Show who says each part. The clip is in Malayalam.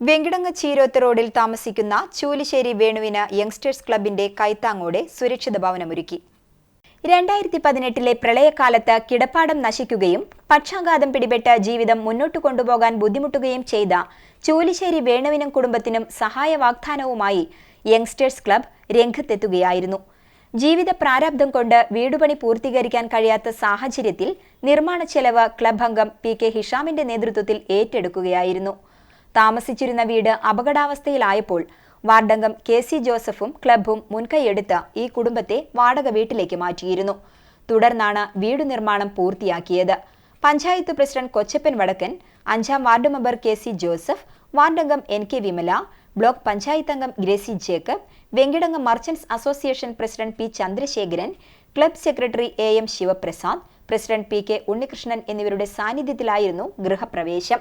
Speaker 1: വെങ്കിടങ്ങ് ചീരോത്ത് റോഡിൽ താമസിക്കുന്ന ചൂലിശ്ശേരി വേണുവിന് യങ്സ്റ്റേഴ്സ് ക്ലബിന്റെ കൈത്താങ്ങോടെ സുരക്ഷിത ഭവനമൊരുക്കി. രണ്ടായിരത്തി പതിനെട്ടിലെ പ്രളയകാലത്ത് കിടപ്പാടം നശിക്കുകയും പക്ഷാഘാതം പിടിപെട്ട ജീവിതം മുന്നോട്ട് കൊണ്ടുപോകാൻ ബുദ്ധിമുട്ടുകയും ചെയ്ത ചൂലിശ്ശേരി വേണുവിനും കുടുംബത്തിനും സഹായ വാഗ്ദാനവുമായി യങ്സ്റ്റേഴ്സ് ക്ലബ് രംഗത്തെത്തുകയായിരുന്നു. ജീവിത പ്രാരാബ്ദം കൊണ്ട് വീടുപണി പൂർത്തീകരിക്കാൻ കഴിയാത്ത സാഹചര്യത്തിൽ നിർമ്മാണ ചെലവ് ക്ലബ് അംഗം പി കെ ഹിഷാമിന്റെ നേതൃത്വത്തിൽ ഏറ്റെടുക്കുകയായിരുന്നു. താമസിച്ചിരുന്ന വീട് അപകടാവസ്ഥയിലായപ്പോൾ വാർഡംഗം കെ സി ജോസഫും ക്ലബും മുൻകൈയെടുത്ത് ഈ കുടുംബത്തെ വാടക വീട്ടിലേക്ക് മാറ്റിയിരുന്നു. തുടർന്നാണ് വീട് നിർമ്മാണം പൂർത്തിയാക്കിയത്. പഞ്ചായത്ത് പ്രസിഡന്റ് കൊച്ചപ്പൻ വടക്കൻ അഞ്ചാം ward member K C Joseph വാർഡംഗം N K Vimala block panchayat അംഗം Gracy Jacob Venkitangu merchants association president P Chandrasekharan club secretary A M Sivaprasad president P K Unnikrishnan എന്നിവരുടെ സാന്നിധ്യത്തിലായിരുന്നു ഗൃഹപ്രവേശം.